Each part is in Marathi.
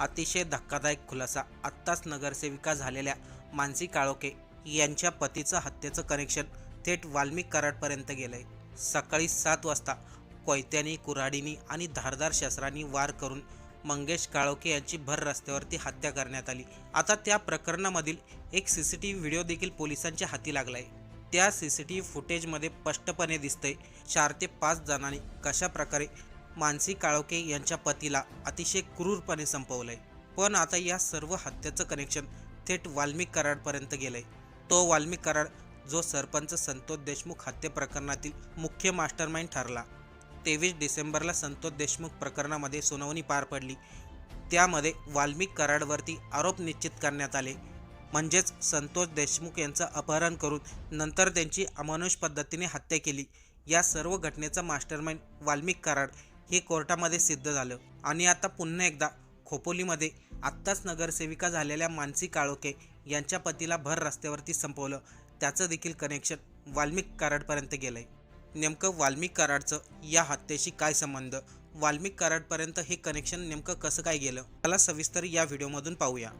अतिशय धक्कादायक खुलासा. आत्ताच नगरसेविका झालेल्या मानसी काळोके यांच्या पतीचं हत्येचं कनेक्शन थेट वाल्मिक कराडपर्यंत गेलंय. सकाळी सात वाजता कोयत्यानी कुऱ्हाडीनी आणि धारदार शस्त्रांनी वार करून मंगेश काळोके यांची भर रस्त्यावरती हत्या करण्यात आली. आता त्या प्रकरणामधील एक C C T V video देखील पोलिसांच्या हाती लागलाय. त्या सी सी टी व्ही फुटेजमध्ये स्पष्टपणे दिसतंय चार ते पाच जणांनी कशा प्रकारे मानसी काळोके यांच्या पतीला अतिशय क्रूरपणे संपवलंय. पण आता या सर्व हत्याचं कनेक्शन थेट वाल्मिक कराडपर्यंत गेलंय. तो वाल्मिक कराड जो सरपंच संतोष देशमुख हत्या प्रकरणातील मुख्य मास्टरमाइंड ठरला. तेवीस डिसेंबरला संतोष देशमुख प्रकरणामध्ये सुनावणी पार पडली. त्यामध्ये वाल्मिक कराडवरती आरोप निश्चित करण्यात आले. म्हणजेच संतोष देशमुख यांचं अपहरण करून नंतर त्यांची अमानुष पद्धतीने हत्या केली. या सर्व घटनेचा मास्टरमाइंड वाल्मिक कराड हे कोर्टामध्ये सिद्ध झालं. आणि आता पुन्हा एकदा खोपोलीमध्ये आत्ताच नगरसेविका झालेल्या मानसी काळोखे यांच्या पतीला भर रस्त्यावरती संपवलं. त्याचं देखील कनेक्शन वाल्मिक कराडपर्यंत गेलंय. नेमकं वाल्मिक कराडचं या हत्येशी काय संबंध? वाल्मिक कराडपर्यंत हे कनेक्शन नेमकं कसं काय गेलं? त्याला सविस्तर या व्हिडिओमधून पाहूया.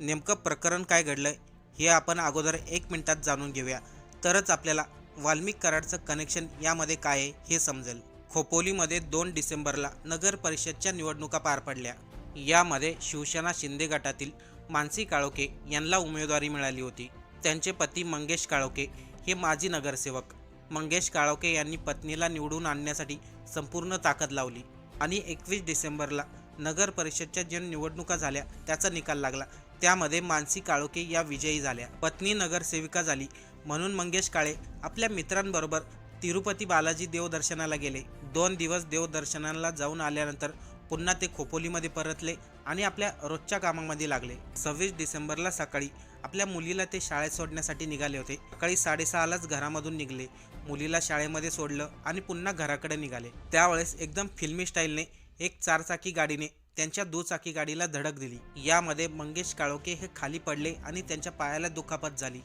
नेमकं प्रकरण काय घडलंय हे आपण अगोदर एक मिनिटात जाणून घेऊया. तरच आपल्याला वाल्मिक कराडचं कनेक्शन यामध्ये काय आहे हे समजेल. खोपोलीमध्ये दोन डिसेंबरला नगर परिषदच्या निवडणुका पार पडल्या. यामध्ये शिवसेना शिंदे गटातील मानसी काळोखे यांना उमेदवारी मिळाली होती. त्यांचे पती मंगेश काळोके हे माजी नगरसेवक. मंगेश काळोके यांनी पत्नीला निवडून आणण्यासाठी संपूर्ण ताकद लावली आणि एकवीस डिसेंबरला नगर परिषदच्या ज्या निवडणुका झाल्या त्याचा निकाल लागला. त्यामध्ये मानसी काळोके या विजयी झाल्या. पत्नी नगरसेविका झाली म्हणून मंगेश काळे आपल्या मित्रांबरोबर तिरुपती बालाजी देवदर्शनाला गेले. दोन दिवस देवदर्शनाला जाऊन आल्यानंतर पुन्हा ते खोपोलीमध्ये परतले आणि आपल्या रोजच्या कामामध्ये लागले. सव्वीस डिसेंबरला सकाळी आपल्या मुलीला ते शाळेत सोडण्यासाठी निघाले होते. सकाळी साडेसहालाच घरामधून निघले. मुलीला शाळेमध्ये सोडलं आणि पुन्हा घराकडे निघाले. त्यावेळेस एकदम फिल्मी स्टाईलने एक चारचाकी गाडीने त्यांच्या दुचाकी गाडीला धडक दिली. यामध्ये मंगेश काळोके हे खाली पडले आणि त्यांच्या पायाला दुखापत झाली.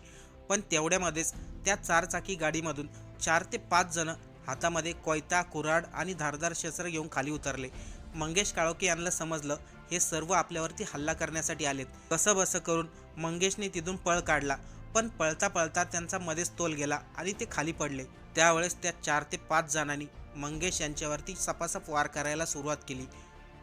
पण तेवढ्यामध्येच त्या चारचाकी गाडीमधून चार ते पाच जण हातामध्ये कोयता कुऱ्हाड आणि धारदार शस्त्र घेऊन खाली उतरले. मंगेश काळोके यांना समजलं हे सर्व आपल्यावरती हल्ला करण्यासाठी आलेत. कसं बसं करून मंगेशने तिथून पळ काढला पण पळता पळता त्यांचा मध्येच तोल गेला आणि ते खाली पडले. त्यावेळेस त्या चार ते पाच जणांनी मंगेश यांच्यावरती सपासप वार करायला सुरुवात केली.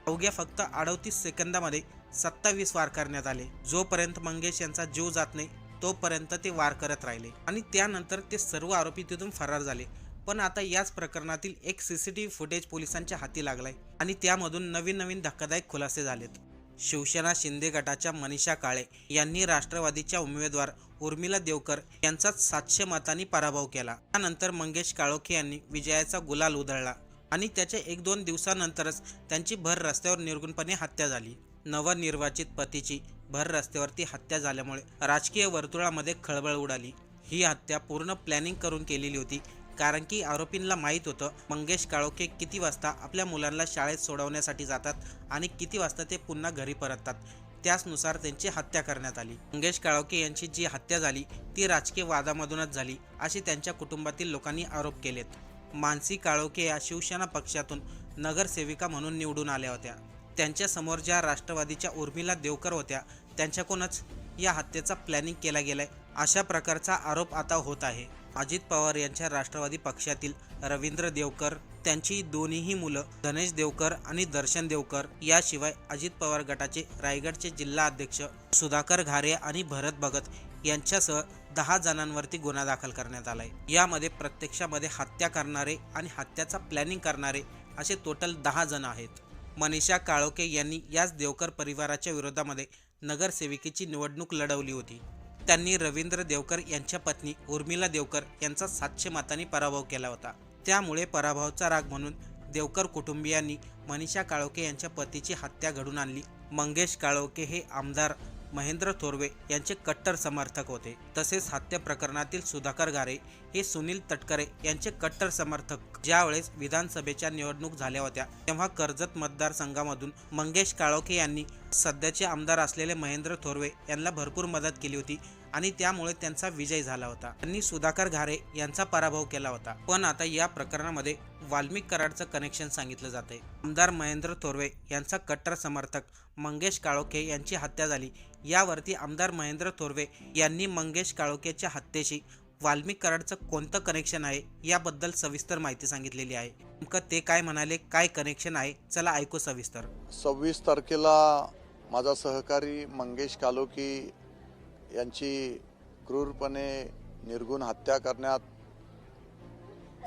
अवघ्या फक्त अडतीस सेकंदामध्ये सत्तावीस वार करण्यात आले. जोपर्यंत मंगेश यांचा जीव जात नाही तोपर्यंत ते वार करत राहिले आणि त्यानंतर ते सर्व आरोपी तिथून फरार झाले. पण आता याच प्रकरणातील एक C C T V footage पोलिसांच्या हाती लागलाय आणि त्यामधून नवीन नवीन धक्कादायक खुलासे झालेत. शिवसेना शिंदे गटाच्या मनीषा काळे यांनी राष्ट्रवादीच्या उमेदवार उर्मिला देवकर यांचाच सातशे मतांनी पराभव केला. त्यानंतर मंगेश काळोखे यांनी विजयाचा गुलाल उधळला आणि त्याच्या एक दोन दिवसानंतरच त्यांची भर रस्त्यावर निर्गुणपणे हत्या झाली. नवनिर्वाचित पतीची भर रस्त्यावरती हत्या झाल्यामुळे राजकीय वर्तुळामध्ये खळबळ उडाली. ही हत्या पूर्ण प्लॅनिंग करून केलेली होती. कारण की आरोपींना माहीत होतं मंगेश काळोखे किती वाजता आपल्या मुलांना शाळेत सोडवण्यासाठी जातात आणि किती वाजता ते पुन्हा घरी परततात त्याचनुसार त्यांची हत्या करण्यात आली. मंगेश काळोखे यांची जी हत्या झाली ती राजकीय वादामधूनच झाली असे त्यांच्या कुटुंबातील लोकांनी आरोप केलेत. मानसी काळोखे या शिवसेना पक्षातून नगरसेविका म्हणून निवडून आल्या होत्या. त्यांच्यासमोर ज्या राष्ट्रवादीच्या उर्मिला देवकर होत्या त्यांच्याकडूनच या हत्येचा प्लॅनिंग केला गेलाय अशा प्रकारचा आरोप आता होत आहे. अजित पवार यांच्या राष्ट्रवादी पक्षातील रवींद्र देवकर त्यांची दोन्हीही मुलं धनेश देवकर आणि दर्शन देवकर याशिवाय अजित पवार गटाचे रायगडचे जिल्हा अध्यक्ष सुधाकर घारे आणि भरत भगत यांच्यासह दहा जणांवरती गुन्हा दाखल करण्यात आलाय. यामध्ये प्रत्यक्षामध्ये हत्या करणारे आणि हत्याचा प्लॅनिंग करणारे असे टोटल दहा जण आहेत. मनीषा काळोके यांनी याच देवकर परिवाराच्या विरोधामध्ये नगरसेविकेची निवडणूक लढवली होती. त्यांनी रवींद्र देवकर यांच्या पत्नी उर्मिला देवकर यांचा सातशे मतांनी पराभव केला होता. त्यामुळे पराभवाचा राग म्हणून देवकर कुटुंबियांनी मनीषा काळोके यांच्या पतीची हत्या घडून आणली. मंगेश काळोके हे आमदार महेंद्र थोरवे यांचे कट्टर समर्थक होते. तसेच हत्या प्रकरणातील सुधाकर गारे हे सुनील तटकरे यांचे कट्टर समर्थक. ज्यावेळेस विधानसभेच्या निवडणूक झाल्या होत्या तेव्हा कर्जत मतदारसंघामधून मंगेश काळोखे यांनी सध्याचे आमदार असलेले महेंद्र थोरवे यांना भरपूर मदत केली होती. आणि त्यामुळे त्यांचा विजय झाला होता. त्यांनी सुधाकर घारे यांचा पराभव केला होता. पण आता या प्रकरणामध्ये वाल्मिक कराडचं कनेक्शन सांगितलं जाते आमदार महेंद्र थोरवे यांचा कट्टर समर्थक मंगेश काळोखे यांची हत्या झाली. यावरती आमदार महेंद्र थोरवे यांनी मंगेश काळोखेच्या हत्येशी वाल्मिक कराडचं कोणतं कनेक्शन आहे याबद्दल सविस्तर माहिती सांगितलेली आहे. नेमकं ते काय म्हणाले काय कनेक्शन आहे चला ऐकू सविस्तर. सव्वीस तारखेला माझा सहकारी मंगेश कालोकी यांची क्रूरपणे निर्गुण हत्या करण्यात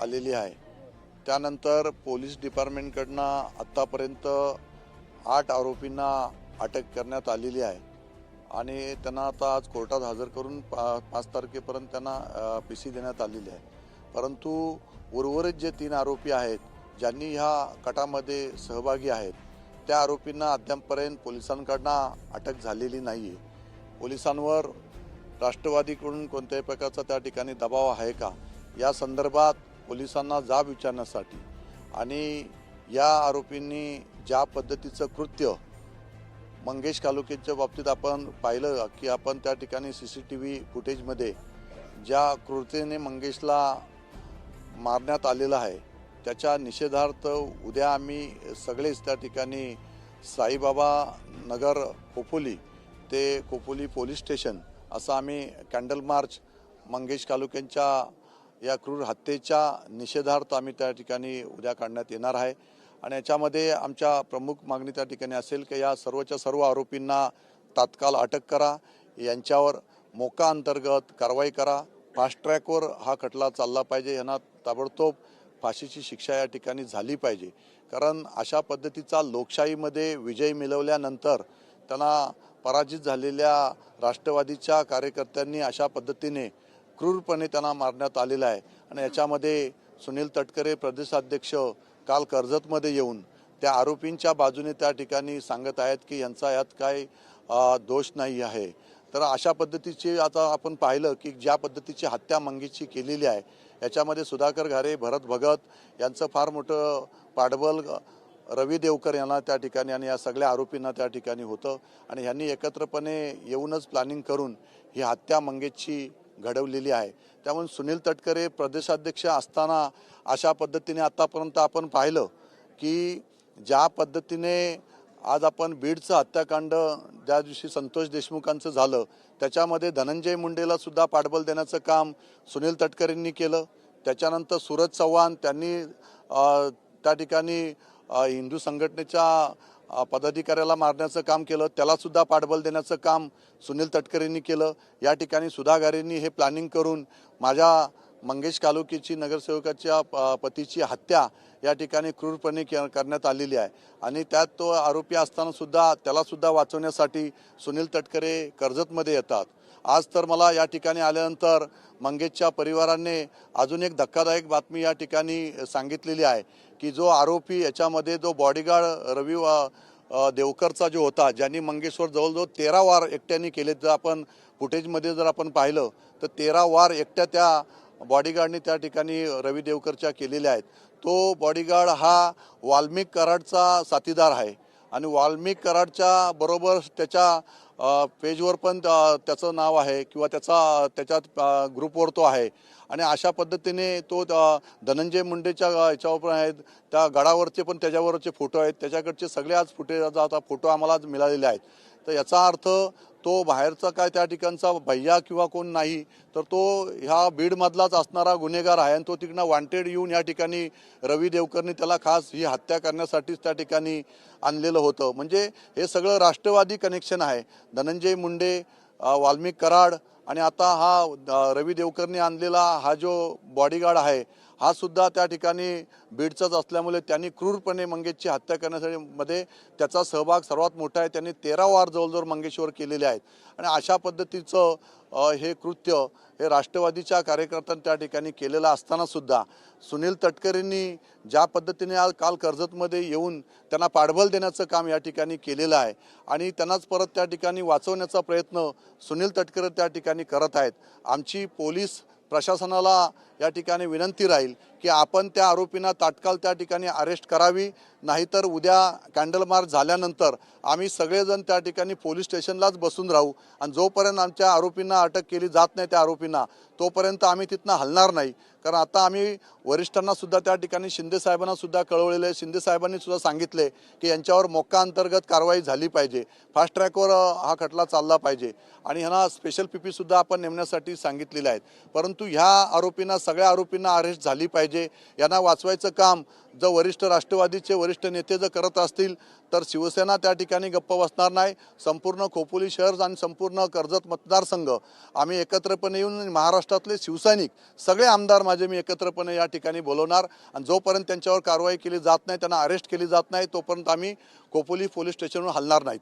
आलेली आहे. त्यानंतर पोलीस डिपार्टमेंटकडनं आत्तापर्यंत आठ आरोपींना अटक करण्यात आलेली आहे. आणि त्यांना आता आज कोर्टात हजर करून पा पाच तारखेपर्यंत त्यांना पी सी देण्यात आलेली आहे. परंतु उर्वरित जे तीन आरोपी आहेत ज्यांनी ह्या कटामध्ये सहभागी आहेत त्या आरोपींना अद्यापपर्यंत पोलिसांकडनं अटक झालेली नाही आहे पोलिसांवर राष्ट्रवादीकडून कोणत्याही प्रकारचा त्या ठिकाणी दबाव आहे का? या संदर्भात पोलिसांना जाब विचारण्यासाठी आणि या आरोपींनी ज्या पद्धतीचं कृत्य मंगेश कालुकेच्या बाबतीत आपण पाहिलं की आपण त्या ठिकाणी सी सी टी व्ही फुटेजमध्ये ज्या क्रूरतेने मंगेशला मारण्यात आलेलं आहे त्याच्या निषेधार्थ उद्या आम्ही सगळेच त्या ठिकाणी साईबाबा नगर खोपोली ते कोपोली पोलीस स्टेशन असं आम्ही कॅन्डल मार्च मंगेश तालुक्यांच्या या क्रूर हत्येच्या निषेधार्थ आम्ही त्या ठिकाणी उद्या काढण्यात येणार आहे. आणि याच्यामध्ये आमच्या प्रमुख मागणी त्या ठिकाणी असेल की या सर्वच्या सर्व आरोपींना तात्काळ अटक करा. यांच्यावर मोका अंतर्गत कारवाई करा. फास्ट ट्रॅकवर हा खटला चालला पाहिजे यांना ताबडतोब फाशीची शिक्षा या ठिकाणी झाली पाहिजे. कारण अशा पद्धतीचा लोकशाहीमध्ये विजय मिळवल्यानंतर त्यांना पराजित झालेल्या राष्ट्रवादीच्या कार्यकर्त्यांनी अशा पद्धतीने क्रूरपणे त्यांना मारण्यात आलेलं आहे. आणि याच्यामध्ये सुनील तटकरे प्रदेशाध्यक्ष काल कर्जतमध्ये येऊन त्या आरोपींच्या बाजूने त्या ठिकाणी सांगत आहेत की यांचा यात काय दोष नाही आहे. तर अशा पद्धतीची आता आपण पाहिलं की ज्या पद्धतीची हत्या मंगीची केलेली आहे याच्यामध्ये सुधाकर घारे भरत भगत यांचं फार मोठं पाठबळ रवी देवकर यांना त्या ठिकाणी आणि या सगळ्या आरोपींना त्या ठिकाणी होतं. आणि ह्यांनी एकत्रपणे येऊनच प्लॅनिंग करून ही हत्या मंगेशची घडवलेली आहे. त्यामुळे सुनील तटकरे प्रदेशाध्यक्ष असताना अशा पद्धतीने आतापर्यंत आपण पाहिलं की ज्या पद्धतीने आज आपण बीडचं हत्याकांड ज्या दिवशी संतोष देशमुखांचं झालं त्याच्यामध्ये धनंजय मुंडेला सुद्धा पाठबळ देण्याचं काम सुनील तटकरेंनी केलं. त्याच्यानंतर सूरज चव्हाण त्यांनी त्या ठिकाणी हिंदू संघटनेच्या पदाधिकाऱ्याला मारण्याचं काम केलं त्याला सुद्धा पाठबळ देण्याचं काम सुनील तटकरेंनी केलं. या ठिकाणी सुधागारेंनी हे प्लॅनिंग करून माझ्या मंगेश कालोकीची नगरसेवकाच्या प- पतीची हत्या या ठिकाणी क्रूरपणे करण्यात आलेली आहे. आणि त्यात तो आरोपी असतानासुद्धा त्यालासुद्धा वाचवण्यासाठी सुनील तटकरे कर्जतमध्ये येतात. आज तर मला या ठिकाणी आल्यानंतर मंगेशच्या परिवाराने अजून एक धक्कादायक बातमी या ठिकाणी सांगितलेली आहे. की जो आरोपी याच्यामध्ये जो बॉडीगार्ड रवी वा- देवकरचा जो होता ज्यांनी मंगेशवर जवळजवळ तेरा वार एकट्याने केले जर आपण फुटेजमध्ये जर आपण पाहिलं तर तेरा वार एकट्या त्या बॉडीगार्डने त्या ठिकाणी रवी देवकरच्या केलेल्या आहेत. तो बॉडीगार्ड हा वाल्मिक कराडचा साथीदार आहे. आणि वाल्मिक कराडच्या बरोबर त्याच्या पेजवर पण त्या- त्याचं नाव आहे किंवा त्याचा त्याच्यात ग्रुपवर तो आहे. आणि अशा पद्धतीने तो धनंजय मुंडेच्या याच्यावर पण आहेत. त्या गडावरचे पण त्याच्यावरचे फोटो आहेत. त्याच्याकडचे सगळे आज फुटेज आता फोटो आम्हाला आज मिळालेले आहेत. तर याचा अर्थ तो बाहेरचा काय त्या ठिकाणचा भैया किंवा कोण नाही तर तो ह्या बीडमधलाच असणारा गुन्हेगार आहे आणि तो तिकडनं वॉन्टेड येऊन या ठिकाणी रवी देवकरनी त्याला खास ही हत्या करण्यासाठीच त्या ठिकाणी आणलेलं होतं. म्हणजे हे सगळं राष्ट्रवादी कनेक्शन आहे. धनंजय मुंडे वाल्मिक कराड आणि आता हा रवी देवकरने आणलेला हा जो बॉडीगार्ड आहे हा सुद्धा त्या ठिकाणी बीडचाच असल्यामुळे त्यांनी क्रूरपणे मंगेशची हत्या करण्यासाठी मध्ये त्याचा सहभाग सर्वात मोठा आहे. त्यांनी तेरा वार जवळजवळ मंगेशवर केलेले आहेत. आणि अशा पद्धतीचं हे कृत्य हे राष्ट्रवादीच्या कार्यकर्त्यांनी त्या ठिकाणी केलेलं असताना सुद्धा सुनील तटकरेंनी ज्या पद्धतीने आज काल कर्जतमध्ये येऊन त्यांना पाठबळ देण्याचं काम या ठिकाणी केलेलं आहे आणि त्यांनाच परत त्या ठिकाणी वाचवण्याचा प्रयत्न सुनील तटकरे त्या ठिकाणी करत आहेत. आमची पोलीस प्रशासनाला या ठिकाणी विनंती राहील की आपण त्या आरोपींना तात्काळ त्या ठिकाणी अरेस्ट करावी नाहीतर उद्या कॅन्डल मार्च झाल्यानंतर आम्ही सगळेजण त्या ठिकाणी पोलीस स्टेशनलाच बसून राहू. आणि जोपर्यंत आमच्या आरोपींना अटक केली जात नाही त्या आरोपींना तोपर्यंत आम्ही तिथनं हलणार नाही. कारण आता आम्ही वरिष्ठांना सुद्धा त्या ठिकाणी शिंदे साहेबांना सुद्धा कळवलेलं आहे. शिंदे साहेबांनी सुद्धा सांगितले की यांच्यावर मोक्का अंतर्गत कारवाई झाली पाहिजे. फास्ट ट्रॅकवर हा खटला चालला पाहिजे. आणि ह्यांना स्पेशल पी आपण नेमण्यासाठी सांगितलेले आहेत. परंतु ह्या आरोपींना सगळ्या आरोपींना अरेस्ट झाली पाहिजे. यांना वाचवायचं काम जर वरिष्ठ राष्ट्रवादीचे वरिष्ठ नेते जर करत असतील तर शिवसेना त्या ठिकाणी गप्प बसणार नाही. संपूर्ण खोपोली शहर आणि संपूर्ण कर्जत मतदारसंघ. आम्ही एकत्रपणे येऊन महाराष्ट्रातले शिवसैनिक सगळे आमदार माझे मी एकत्रपणे या ठिकाणी बोलवणार. आणि जोपर्यंत त्यांच्यावर कारवाई केली जात नाही त्यांना अरेस्ट केली जात नाही तोपर्यंत आम्ही खोपोली पोलीस स्टेशनवर हलणार नाहीत.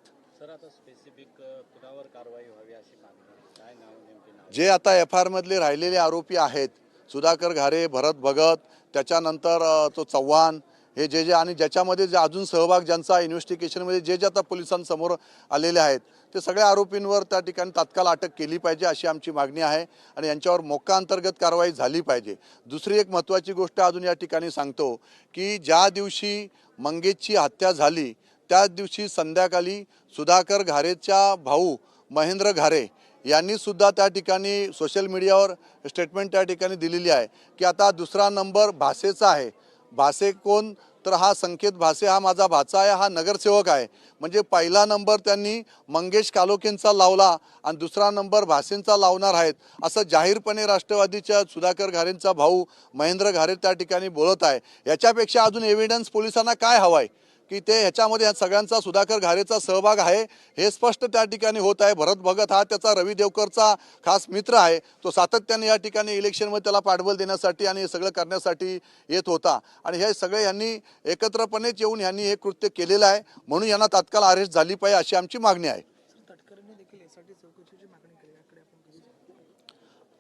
जे आता एफ आर मधले राहिलेले आरोपी आहेत सुधाकर घारे भरत भगत त्याच्यानंतर तो चव्हाण हे जे जे आणि ज्याच्यामध्ये जे अजून सहभाग ज्यांचा इन्व्हेस्टिगेशनमध्ये जे जे आता पोलिसांसमोर आलेले आहेत ते सगळ्या आरोपींवर त्या ठिकाणी तात्काळ अटक केली पाहिजे अशी आमची मागणी आहे आणि यांच्यावर मोक्का अंतर्गत कारवाई झाली पाहिजे. दुसरी एक महत्त्वाची गोष्ट अजून या ठिकाणी सांगतो की ज्या दिवशी मंगेशची हत्या झाली त्याच दिवशी संध्याकाळी सुधाकर घारेच्या भाऊ महेंद्र घारे यांनी सुद्धा त्या ठिकाणी सोशल मीडियावर स्टेटमेंट त्या ठिकाणी दिलेली आहे की आता दुसरा नंबर भाषेचा आहे. भासे कोण? तर हा संकेत भासे हा माझा भाचा आहे हा नगरसेवक आहे. म्हणजे पहिला नंबर त्यांनी मंगेश कालोकेंचा लावला आणि दुसरा नंबर भासेंचा लावणार आहेत असं जाहीरपणे राष्ट्रवादीच्या सुधाकर घारेंचा भाऊ महेंद्र घारे त्या ठिकाणी बोलत आहे. याच्यापेक्षा अजून एव्हिडन्स पोलिसांना काय हवं आहे की ते ह्याच्यामध्ये ह्या सगळ्यांचा सुधाकर घारेचा सहभाग आहे. हे स्पष्ट त्या ठिकाणी होत आहे. भरत भगत हा त्याचा रवी देवकरचा खास मित्र आहे. तो सातत्याने या ठिकाणी इलेक्शनमध्ये त्याला पाठबळ देण्यासाठी आणि हे सगळं करण्यासाठी येत होता. आणि हे सगळे यांनी एकत्रपणेच येऊन यांनी हे कृत्य केलेलं आहे. म्हणून यांना तात्काळ अरेस्ट झाली पाहिजे अशी आमची मागणी आहे.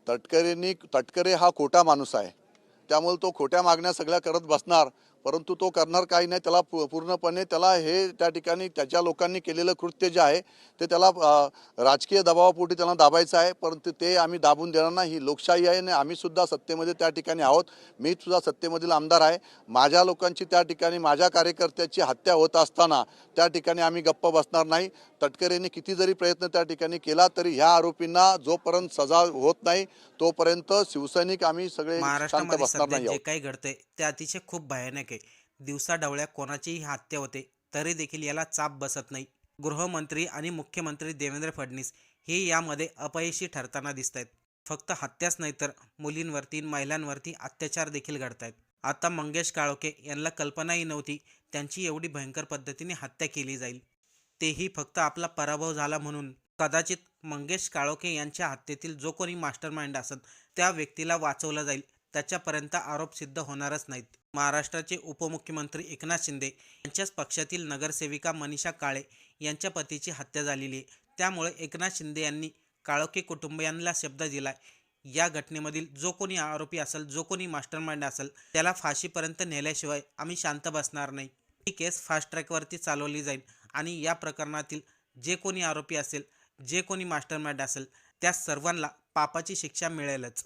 तटकरेंनी तटकरे हा खोटा माणूस आहे. त्यामुळे तो खोट्या मागण्या सगळ्या करत बसणार. परंतु तो करणार काही नाही. त्याला पू- पूर्णपणे त्याला हे त्या ठिकाणी त्याच्या लोकांनी केलेलं कृत्य जे आहे ते त्याला राजकीय दबावापोटी त्यांना दाबायचं आहे. परंतु ते आम्ही दाबून देणार नाही. ही लोकशाही आहे आणि आम्ही सुद्धा सत्तेमध्ये त्या ठिकाणी आहोत. मी सुद्धा सत्तेमधील आमदार आहे. माझ्या लोकांची त्या ठिकाणी माझ्या कार्यकर्त्याची हत्या होत असताना त्या ठिकाणी आम्ही गप्प बसणार नाही. तटकरेंनी किती जरी प्रयत्न त्या ठिकाणी केला तरी ह्या आरोपींना जोपर्यंत सजा होत नाही तोपर्यंत शिवसैनिक आम्ही सगळे शांत बसणार नाही काही घडतंय ते अतिशय खूप भयानक आहे. दिवसा डवळ्या कोणाचीही हत्या होते तरी देखील याला चाप बसत नाही. गृहमंत्री आणि मुख्यमंत्री देवेंद्र फडणवीस हे यामध्ये अपयशी ठरताना दिसत आहेत फक्त हत्याच नाही तर मुलींवरती महिलांवरती अत्याचार देखील घडत आहेत आता मंगेश काळोखे यांना कल्पनाही नव्हती त्यांची एवढी भयंकर पद्धतीने हत्या केली जाईल. तेही फक्त आपला पराभव झाला म्हणून. कदाचित मंगेश काळोखे यांच्या हत्येतील जो कोणी मास्टर माइंड त्या व्यक्तीला वाचवलं जाईल. त्याच्यापर्यंत आरोप सिद्ध होणारच नाहीत. महाराष्ट्राचे उपमुख्यमंत्री एकनाथ शिंदे यांच्याच पक्षातील नगरसेविका मनीषा काळे यांच्या पतीची हत्या झालेली आहे. त्यामुळे एकनाथ शिंदे यांनी काळोखे कुटुंबियांना शब्द दिलाय. या घटनेमधील जो कोणी आरोपी असेल जो कोणी मास्टरमाइंड असेल त्याला फाशीपर्यंत नेल्याशिवाय आम्ही शांत बसणार नाही. ही केस फास्ट ट्रॅकवरती चालवली जाईल आणि या प्रकरणातील जे कोणी आरोपी असेल जे कोणी मास्टरमाइंड असेल त्या सर्वांना पापाची शिक्षा मिळेलच.